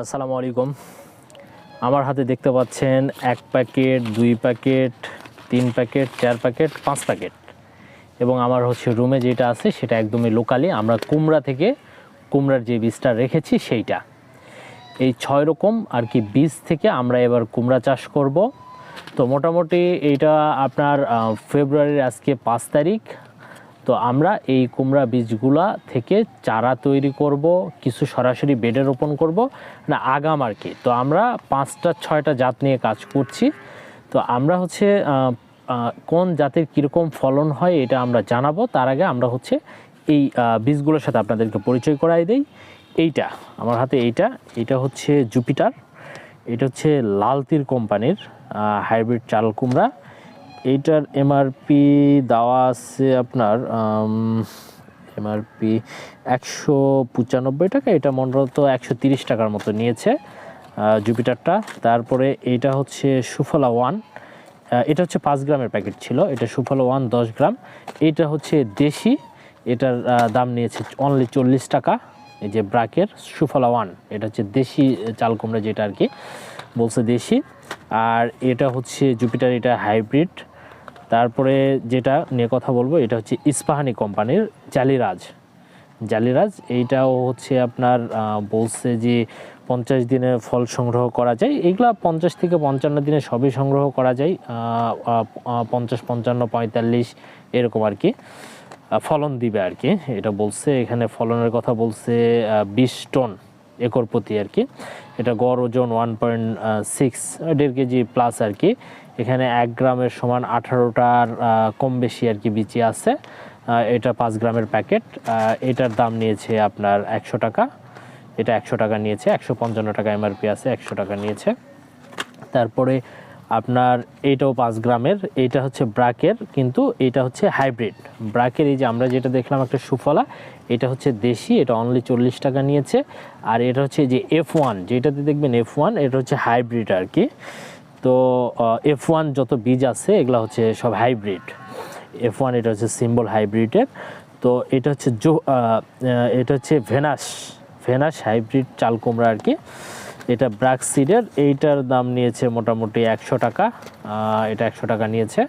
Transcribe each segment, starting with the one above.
আসসালামু আলাইকুম। আমার হাতে দেখতে পাচ্ছেন এক প্যাকেট, দুই প্যাকেট, তিন প্যাকেট, চার প্যাকেট, পাঁচ প্যাকেট। এবং আমার হচ্ছে রুমে যেটা আছে সেটা একদমই লোকালি আমরা কুমড়া থেকে কুমড়ার যে বীজটা রেখেছি সেইটা। এই ছয় রকম আর কি বীজ থেকে আমরা এবার কুমড়া চাষ করব। তো মোটামুটি এইটা আপনার ফেব্রুয়ারির আজকে পাঁচ তারিখ তো আমরা এই কুমড়া বীজগুলা থেকে চারা তৈরি করব, কিছু সরাসরি বেডে রোপণ করব, না আগাম আর কি। তো আমরা পাঁচটা, ছয়টা জাত নিয়ে কাজ করছি। তো আমরা হচ্ছে কোন জাতের কীরকম ফলন হয় এটা আমরা জানাব। তার আগে আমরা হচ্ছে এই বীজগুলোর সাথে আপনাদেরকে পরিচয় করাই দেই। এইটা, আমার হাতে এইটা। এটা হচ্ছে জুপিটার। এটা হচ্ছে লালতির কোম্পানির হাইব্রিড চাল কুমড়া। এইটার এমআরপি দেওয়া আছে আপনার এমআরপি একশো পঁচানব্বই টাকা। এটা মূলত একশো তিরিশ টাকার মতো নিয়েছে জুপিটারটা তারপরে এটা হচ্ছে সুফলা ওয়ান। এটা হচ্ছে পাঁচ গ্রামের প্যাকেট ছিল, এটা সুফলা ওয়ান দশ গ্রাম। এটা হচ্ছে দেশি, এটার দাম নিয়েছে অনলি চল্লিশ টাকা। এই যে ব্রাকের সুফলা ওয়ান, এটা হচ্ছে দেশি চাল কুমড়া যেটা আর কি, বলছে দেশি। আর এটা হচ্ছে জুপিটার এটা হাইব্রিড তারপরে যেটা নিয়ে কথা বলব, এটা হচ্ছে ইস্পাহানি কোম্পানির জালিরাজ। জালিরাজ, এইটাও হচ্ছে আপনার বলছে যে পঞ্চাশ দিনে ফল সংগ্রহ করা যায়। এগুলা পঞ্চাশ থেকে পঞ্চান্ন দিনে সবই সংগ্রহ করা যায়। পঞ্চাশ, পঞ্চান্ন, পঁয়তাল্লিশ এরকম আর কি। ফলন দিবে আর কি। এটা বলছে, এখানে ফলনের কথা বলছে বিশ টন একর প্রতি আর কি। এটা গড় ওজন ওয়ান পয়েন্ট সিক্স দেড় কেজি প্লাস আর কি। এখানে এক গ্রামের সমান আঠারোটার কম বেশি আর কি বিচি আছে। এটা পাঁচ গ্রামের প্যাকেট। এটার দাম নিয়েছে আপনার একশো টাকা। এটা একশো টাকা নিয়েছে, একশো পঞ্চান্ন টাকা এমআরপি আছে, একশো টাকা নিয়েছে। তারপরে আপনার এইটাও পাঁচ গ্রামের এইটা হচ্ছে ব্রাকের, কিন্তু এটা হচ্ছে হাইব্রিড। ব্রাকের এই যে আমরা যেটা দেখলাম একটা সুফলা, এটা হচ্ছে দেশি, এটা অনলি চল্লিশ টাকা নিয়েছে। আর এটা হচ্ছে যে এফ ওয়ান যেটাতে দেখবেন এফ ওয়ান এটা হচ্ছে হাইব্রিড আর কি। তো এফ ওয়ান যত বীজ আছে, এগুলো হচ্ছে সব হাইব্রিড এফ ওয়ান এটা হচ্ছে সিম্বল হাইব্রিডের তো এটা হচ্ছে জো এটা হচ্ছে ভেনাস ভেনাস হাইব্রিড চাল কুমড়া আর কি। এটা ব্রাক সিডের এইটার দাম নিয়েছে মোটামুটি একশো টাকা। এটা একশো টাকা নিয়েছে।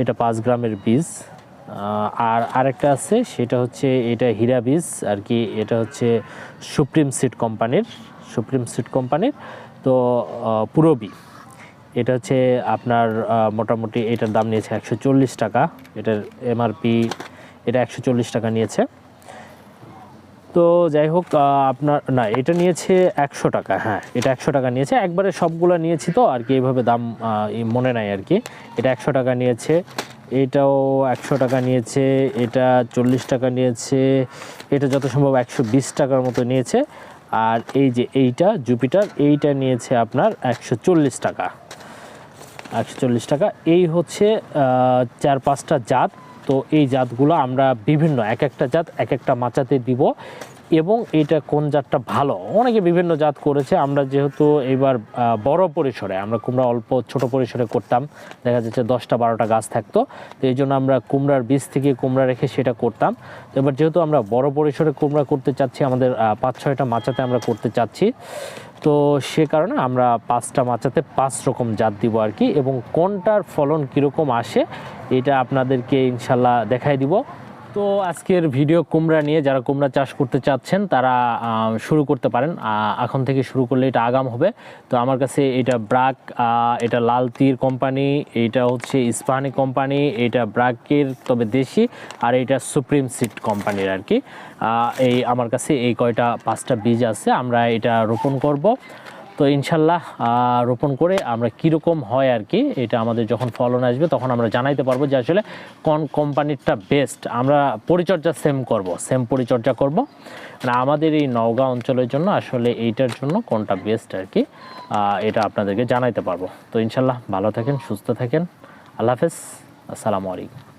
এটা পাঁচ গ্রামের বীজ। আর আরেকটা আছে, সেটা হচ্ছে এটা হীরা বীজ আর কি, এটা হচ্ছে সুপ্রিম সিড কোম্পানির সুপ্রিম সিড কোম্পানির তো পুরবী। এটা হচ্ছে আপনার মোটামুটি এটার দাম নিয়েছে একশো চল্লিশ টাকা। এটার এমআরপি এটা একশো চল্লিশ টাকা নিয়েছে। তো যাই হোক আপনার, না, এটা নিয়েছে একশো টাকা হ্যাঁ এটা একশো টাকা নিয়েছে। একবারে সবগুলো নিয়েছি তো, আর কি এইভাবে দাম মনে নাই আর কি। এটা একশো টাকা নিয়েছে, এটাও একশো টাকা নিয়েছে, এটা চল্লিশ টাকা নিয়েছে, এটা যত সম্ভব একশো বিশ টাকার মতো নিয়েছে। আর এই যে এইটা জুপিটার এইটা নিয়েছে আপনার একশো চল্লিশ টাকা। একশো চল্লিশ টাকা। এই হচ্ছে চার পাঁচটা জাত। তো এই জাতগুলো আমরা বিভিন্ন, এক একটা জাত, এক একটা মাচাতে দিব। এবং এটা কোন জাতটা ভালো? অনেকে বিভিন্ন জাত করেছে। আমরা যেহেতু এবার বড় পরিসরে, আমরা কুমড়া অল্প ছোট পরিসরে করতাম। দেখা যাচ্ছে দশটা বারোটা গাছ থাকতো। তো এই জন্য আমরা কুমড়ার বীজ থেকে কুমড়া রেখে সেটা করতাম। তো এবার যেহেতু আমরা বড় পরিসরে কুমড়া করতে চাচ্ছি, আমাদের পাঁচ ছয়টা মাচাতে আমরা করতে চাচ্ছি। তো সে কারণে আমরা পাঁচটা মাচাতে পাঁচ রকম জাত দিব আর কি। এবং কোনটার ফলন কীরকম আসে, এটা আপনাদেরকে ইনশাল্লাহ দেখাই দিব। তো আজকের ভিডিও কুমড়া নিয়ে যারা কুমড়া চাষ করতে চাচ্ছেন, তারা শুরু করতে পারেন। এখন থেকে শুরু করলে এটা আগাম হবে। তো আমার কাছে এটা ব্রাক এটা লাল তীর কোম্পানি, এটা হচ্ছে ইস্পাহানি কোম্পানি, এটা ব্রাকের তবে দেশি, আর এটা সুপ্রিম সিট কোম্পানির আর কি। এই আমার কাছে এই কয়টা, পাঁচটা বীজ আছে, আমরা এটা রোপণ করব। তো ইনশাল্লাহ রোপণ করে আমরা কীরকম হয় আর কি, এটা আমাদের যখন ফলন আসবে তখন আমরা জানাইতে পারব যে আসলে কোন কোম্পানিরটা বেস্ট আমরা পরিচর্যা সেম করব সেম পরিচর্যা করব। মানে আমাদের এই নওগাঁ অঞ্চলের জন্য আসলে এইটার জন্য কোনটা বেস্ট আর কি এটা আপনাদেরকে জানাইতে পারব। তো ইনশাল্লাহ ভালো থাকেন, সুস্থ থাকেন। আল্লাহ হাফেজ। আসসালামু আলাইকুম।